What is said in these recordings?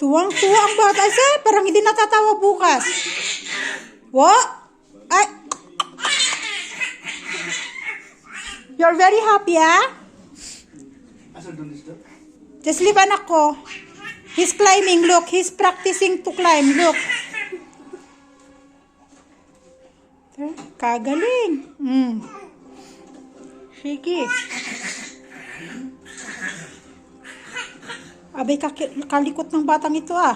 Tuwang-tuwa ang bata. Ay, sir, parang hindi natatawa bukas. What? Ay. You're very happy, ah? Just leave anak ko. He's climbing. Look, he's practicing to climb. Look. Kagaling. Mm. Sige. Abay, kalikot ng batang ito ah.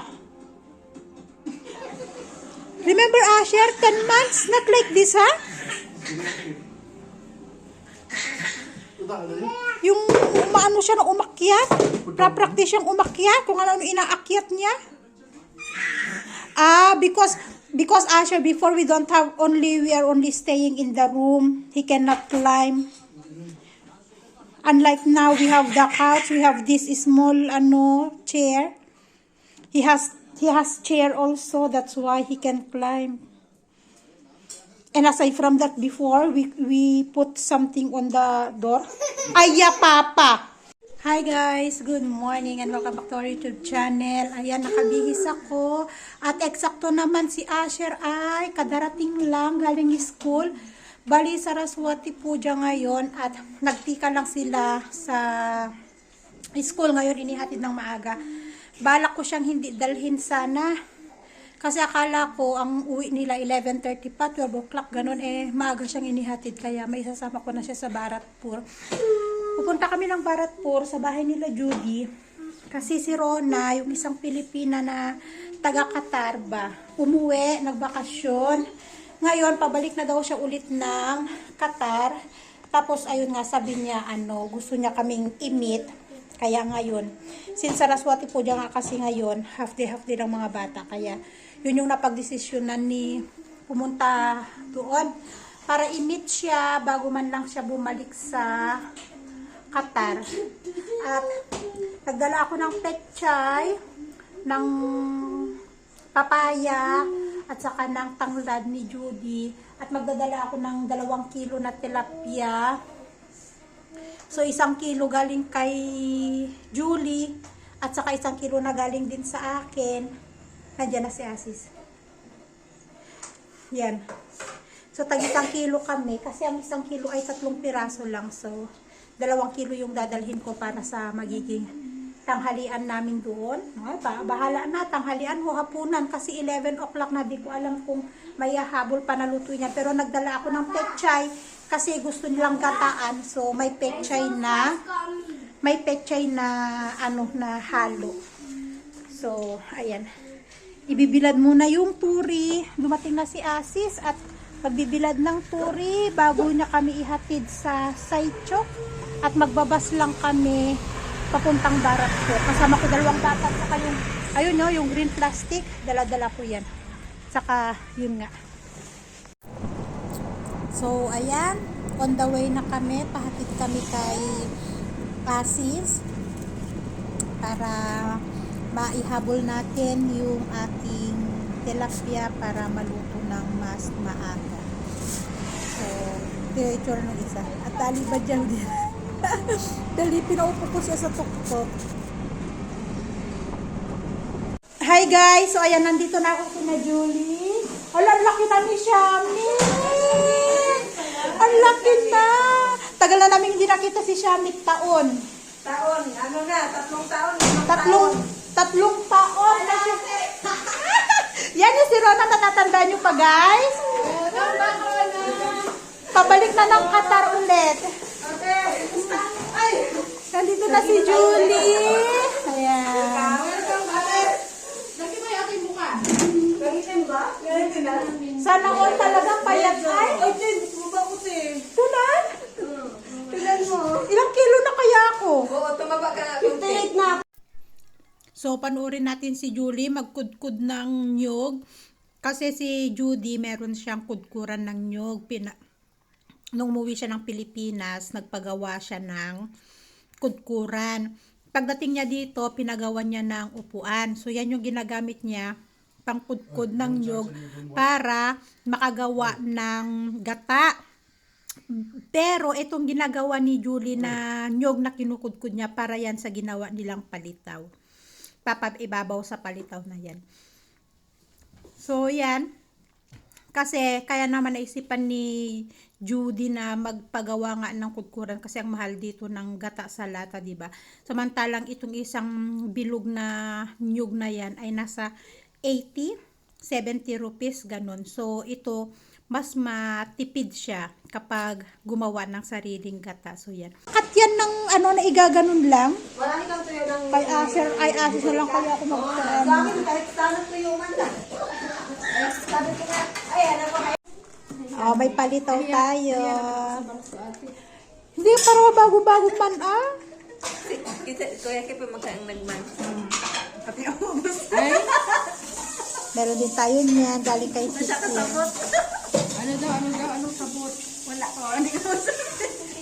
Remember Asher, 10 months? Not like this, ha? Yung umaano siya na umakyat. Pra-practice siyang umakyat kung ano inaakyat niya. Ah, because because Asher before we don't have only we are only staying in the room. He cannot climb. Unlike now we have the couch, we have this small ano chair. He has he has chair also. That's why he can climb. And aside from that, before we we put something on the door. Aya papa. Hi guys, good morning and welcome back to our YouTube channel. Ayan, nakabihis ako. At eksakto naman si Asher ay kadarating lang galing school. Bali, Saraswati po dyan ngayon at nagtika lang sila sa school ngayon, inihatid ng maaga. Balak ko siyang hindi dalhin sana. Kasi akala ko ang uwi nila 11.30 pa, 12 o'clock, ganun eh, maaga siyang inihatid. Kaya may isasama ko na siya sa Baratpur. Pupunta kami ng Baratpur sa bahay nila Judy. Kasi si Rona, yung isang Pilipina na taga Qatar ba, umuwi, nagbakasyon. Ngayon, pabalik na daw siya ulit ng Qatar. Tapos, ayun nga, sabi niya, ano, gusto niya kaming i-meet. Kaya ngayon, since Saraswati po dyan nga kasi ngayon, half day, half day ng mga bata. Kaya, yun yung napagdesisyonan ni pumunta doon para i-meet siya bago man lang siya bumalik sa Qatar. At nagdala ako ng pechay, ng papaya, at saka ng tanglad ni Judy. At magdadala ako ng dalawang kilo na tilapia. So, isang kilo galing kay Julie. At saka isang kilo na galing din sa akin. Nandiyan na si Asis. Yan. So, tag isang kilo kami. Kasi ang isang kilo ay tatlong piraso lang. So, dalawang kilo yung dadalhin ko para sa magiging tanghalian namin doon. Ba, bahala na, tanghalian o hapunan kasi 11 o'clock na, di ko alam kung may habol pa na luto niya. Pero nagdala ako ng pechay kasi gusto nilang gataan. So, may pechay na, may pechay na, ano, na halo. So, ayan. Ibibilad muna yung turi. Dumating na si Asis at magbibilad ng turi bago niya kami ihatid sa Saichok. At magbabas lang kami papuntang barat ko. Kasama ko dalawang bata saka yung ayun no, yung green plastic, dala-dala ko 'yan. Saka yun nga. So ayan, on the way na kami, pahatid kami kay Asis para maihabol natin yung ating tilapia para maluto ng mas maaga. So, ito ng isa. At tali ba dyan din? Dali, pinaupo ko siya sa tuktok. Hi guys! So ayan, nandito na ako kina Julie. Ala, ang laki na ni Shami! Ang laki na! Tagal na namin hindi nakita si Shami taon. Taon, ano na, tatlong taon. Tatlong, tatlong taon na siya. Yan yung si Rona na natandaan nyo pa guys. Pabalik na ng Qatar ulit. Nandito na si Julie. Ayan. Sana all talaga payat ay. Ay, Tin, bumaba ko, Tin. Tunan? Tingnan mo. Ilang kilo na kaya ako? Oo, tumaba ka na. 58 na. So, panoorin natin si Julie magkudkud ng nyog. Kasi si Judy, meron siyang kudkuran ng nyog. Pina nung umuwi siya ng Pilipinas, nagpagawa siya ng kudkuran. Pagdating niya dito, pinagawa niya ng upuan. So, yan yung ginagamit niya pangkudkud ng nyog para makagawa ng gata. Pero itong ginagawa ni Julie na nyog na kinukudkud niya para yan sa ginawa nilang palitaw. ipapaibabaw sa palitaw na yan. So, yan. Kasi, kaya naman naisipan ni Judy na magpagawa nga ng kudkuran kasi ang mahal dito ng gata sa lata, di ba? Samantalang itong isang bilog na nyug na yan ay nasa 80, 70 rupees, ganun. So, ito, mas matipid siya kapag gumawa ng sariling gata. So, yan. Kat yan ng ano na igaganon lang. Marami kang tuyo ng... Kay Asher, ay Asher na lang kaya ako magkuhan. Sa akin, kahit sana tuyo man lang. Sabi ko Oh, may palitaw tayo. Hindi, para bago-bago man ah. Kita, kuya kayo pa magkaang nagman. Pati ako gusto. Meron din tayo niyan, galing kay Sisi. Ano daw, ano daw, anong sabot? Wala ko. Hindi ko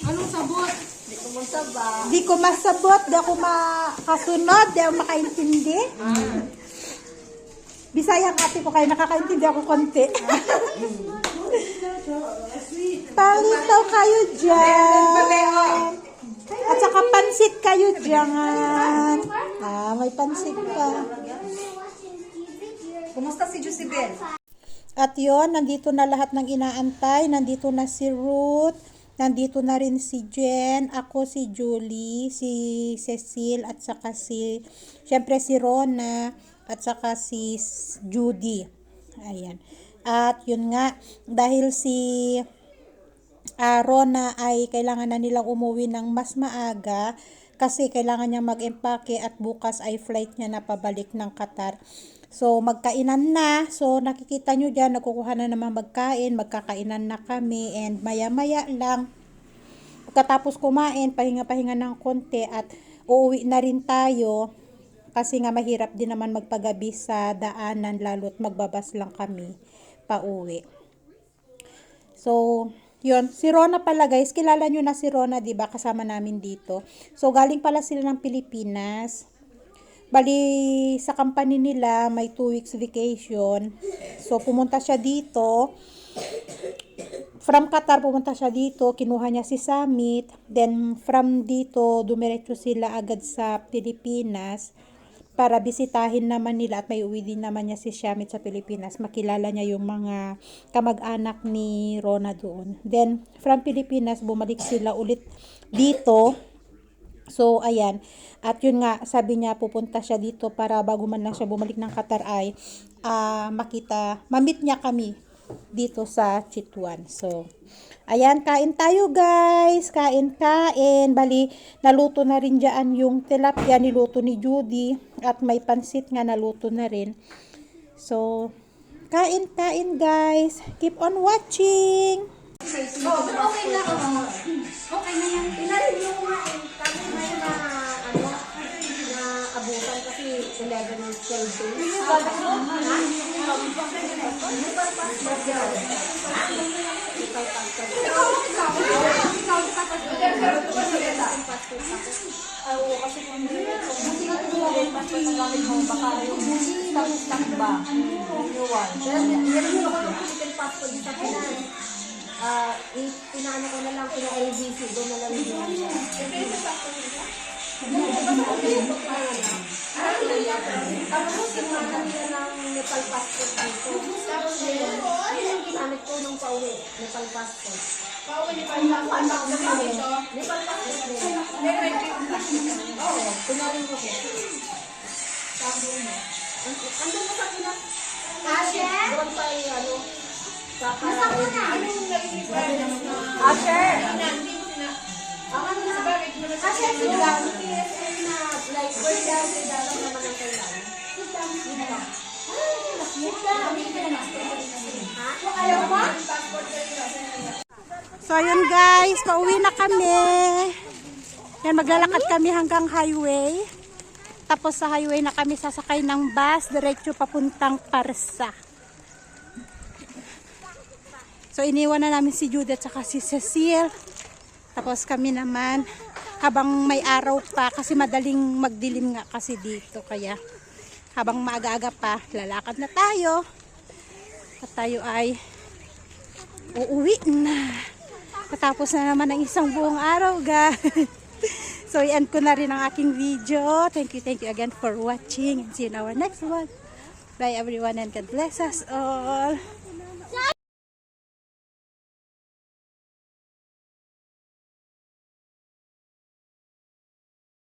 Anong sabot? Hindi ko masaba. Di ko masabot, di ako makasunod, di ako makaintindi. Bisaya ang ate ko, kaya nakakaintindi ako konti. Palitaw kayo dyan. At saka pansit kayo dyan. Ah, may pansit pa. Kumusta si Josibel? At yon nandito na lahat ng inaantay. Nandito na si Ruth. Nandito na rin si Jen. Ako si Julie. Si Cecil. At saka si, syempre si Rona. At saka si Judy. Ayan. At yun nga, dahil si ah, Rona ay kailangan na nilang umuwi ng mas maaga kasi kailangan niya mag-empake at bukas ay flight niya na pabalik ng Qatar. So, magkainan na. So, nakikita nyo dyan, nagkukuha na naman magkain, magkakainan na kami, and maya-maya lang, pagkatapos kumain, pahinga-pahinga ng konti, at uuwi na rin tayo, kasi nga mahirap din naman magpagabi sa daanan, lalo't magbabas lang kami pauwi. So, yun. Si Rona pala guys, kilala nyo na si Rona, ba Kasama namin dito. So, galing pala sila ng Pilipinas. Bali, sa company nila, may two weeks vacation. So, pumunta siya dito. From Qatar, pumunta siya dito. Kinuha niya si Summit. Then, from dito, dumiretso sila agad sa Pilipinas para bisitahin naman nila at may uwi din naman niya si Shamit sa Pilipinas. Makilala niya yung mga kamag-anak ni Rona doon. Then, from Pilipinas, bumalik sila ulit dito. So, ayan. At yun nga, sabi niya, pupunta siya dito para bago man lang siya bumalik ng Qatar ay ah, makita, mamit niya kami dito sa Chitwan. So, ayan, kain tayo guys. Kain, kain. Bali, naluto na rin dyan yung tilapia niluto ni Judy. At may pansit nga naluto na rin. So, kain, kain guys. Keep on watching. Oh, okay na. Okay na yan. Pinarin nga eh. Ngayon na, ano, na abutan 11 and 12 days. Oo, kasi kung kasi nga ito passport na gamit mo, baka yung stock-stock ba? Renewal. Pero meron ako ng Philippine passport sa Pinas ah pinaano ko na lang kina LBC, doon na lang yun. Tapos kinuha na nila ng Nepal passport dito. Tapos ngayon, yun yung ginamit ko nung pauwi, Nepal passport. Pauwi Nepal passport dito? Nepal passport din. Oo, kunarin ko ko. Sabi mo. Andun mo sa Pinas? Doon pa yung ano, sa Asher! Ang ano na? Asher, sit down. na, like, sit down, sit down lang naman ang. Sit down. Ha? Ayaw mo? So, ayun guys, pauwi na kami. Yan, maglalakad kami hanggang highway. Tapos sa highway na kami sasakay ng bus, diretso papuntang Parsa. So, iniwan na namin si Jude at si Cecile. Tapos kami naman, habang may araw pa, kasi madaling magdilim nga kasi dito. Kaya, habang maaga-aga pa, lalakad na tayo. At tayo ay uuwi na. Katapos na naman ng isang buong araw, guys. so, i-end ko na rin ang aking video. Thank you, thank you again for watching. See you in our next one. Bye everyone and God bless us all.